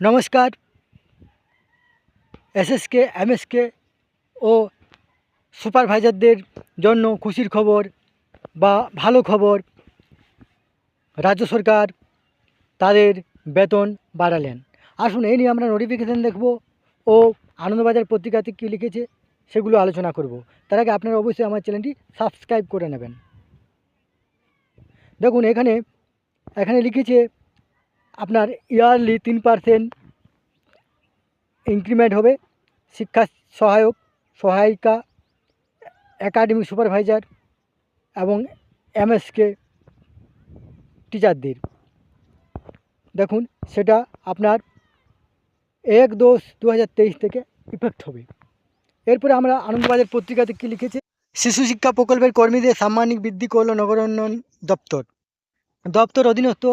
নমস্কার। SSK, MSK ও সুপারভাইজারদের জন্য খুশির খবর বা ভালো খবর, রাজ্য সরকার তাদের বেতন বাড়ালেন। আসুন, এই নিয়ে আমরা নোটিফিকেশান দেখব ও আনন্দবাজার পত্রিকাতে কী লিখেছে সেগুলো আলোচনা করব। তার আগে আপনারা অবশ্যই আমার চ্যানেলটি সাবস্ক্রাইব করে নেবেন। দেখুন, এখানে এখানে লিখেছে আপনার ইয়ারলি তিন পার্সেন্ট ইনক্রিমেন্ট হবে, শিক্ষা সহায়ক, সহায়িকা, একাডেমিক সুপারভাইজার এবং এমএসকে টিচারদের। দেখুন, সেটা আপনার এক দশ দু থেকে ইফেক্ট হবে। এরপরে আমরা আনন্দবাজার পত্রিকাতে কী লিখেছি? শিশু শিক্ষা প্রকল্পের কর্মীদের সাম্মানিক বৃদ্ধি করল নগর উন্নয়ন দপ্তর। দপ্তর অধীনস্থ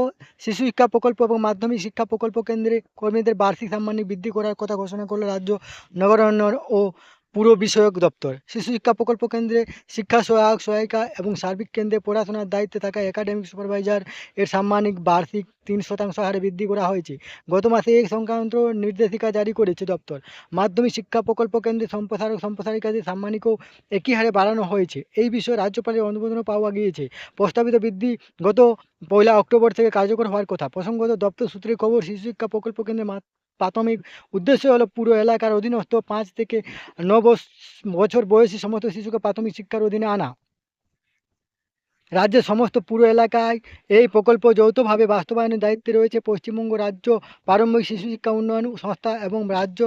শিশু শিক্ষা প্রকল্প এবং মাধ্যমিক শিক্ষা প্রকল্প কেন্দ্রে কর্মীদের বার্ষিক সাম্মানিক বৃদ্ধি করার কথা ঘোষণা করল রাজ্য নগরায়ণ ও পুর বিষয়ক দপ্তর। শিশু শিক্ষা প্রকল্প কেন্দ্রে শিক্ষা সহায়ক, সহায়িকা এবং সার্বিক কেন্দ্রে পড়াশোনার দায়িত্বে থাকা একাডেমিক সুপারভাইজার এর সাম্মানিক বার্ষিক তিন শতাংশ হারে বৃদ্ধি করা হয়েছে। গত মাসে এই সংক্রান্ত নির্দেশিকা জারি করেছে দপ্তর। মাধ্যমিক শিক্ষা প্রকল্প কেন্দ্রে সম্প্রসারক, সম্প্রসারিকাদের সাম্মানিকও একই হারে বাড়ানো হয়েছে। এই বিষয়ে রাজ্যপালের অনুমোদনও পাওয়া গিয়েছে। প্রস্তাবিত বৃদ্ধি গত পয়লা অক্টোবর থেকে কার্যকর হওয়ার কথা। প্রসঙ্গত দপ্তর সূত্রে খবর, শিশু শিক্ষা প্রকল্প কেন্দ্রে প্রাথমিক উদ্দেশ্য হলো পুরো এলাকার অধীনস্থ পাঁচ থেকে ন বছর বয়সী সমস্ত শিশুকে প্রাথমিক শিক্ষার অধীনে আনা। রাজ্যের সমস্ত পুরো এলাকায় এই প্রকল্প যৌথভাবে বাস্তবায়নের দায়িত্বে রয়েছে পশ্চিমবঙ্গ রাজ্য প্রারম্ভিক শিশু শিক্ষা উন্নয়ন সংস্থা এবং রাজ্য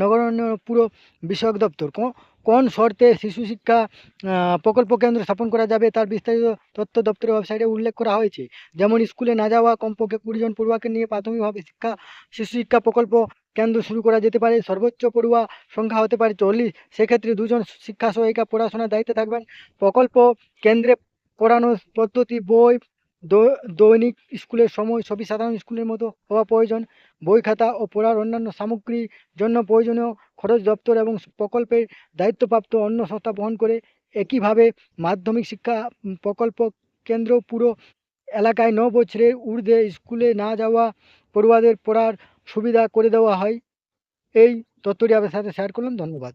নগর উন্নয়ন পুরো বিষয়ক দপ্তর। কোন শর্তে শিশু শিক্ষা প্রকল্প কেন্দ্র স্থাপন করা যাবে তার বিস্তারিত তথ্য দপ্তরের ওয়েবসাইটে উল্লেখ করা হয়েছে। যেমন স্কুলে না যাওয়া, কমপক্ষে কুড়িজন পড়ুয়াকে নিয়ে প্রাথমিকভাবে শিক্ষা, শিশু শিক্ষা প্রকল্প কেন্দ্র শুরু করা যেতে পারে, সর্বোচ্চ পড়ুয়া সংখ্যা হতে পারে চল্লিশ। সেক্ষেত্রে দুজন শিক্ষা সহায়িকা পড়াশোনার দায়িত্বে থাকবেন। প্রকল্প কেন্দ্রে পড়ানোর পদ্ধতি, বই দৈনিক স্কুলের সময়, সবই সাধারণ স্কুলের মতো হওয়া প্রয়োজন। বই খাতা ও পড়ার অন্যান্য সামগ্রীর জন্য প্রয়োজনীয় খরচ দপ্তর এবং প্রকল্পের দায়িত্বপ্রাপ্ত অন্য সংস্থা বহন করে একইভাবে মাধ্যমিক শিক্ষা প্রকল্প কেন্দ্র পুরো এলাকায় ন বছরের ঊর্ধ্বে স্কুলে না যাওয়া পড়ুয়াদের পড়ার সুবিধা করে দেওয়া হয়। এই তথ্যটি আপনার সাথে শেয়ার করলাম। ধন্যবাদ।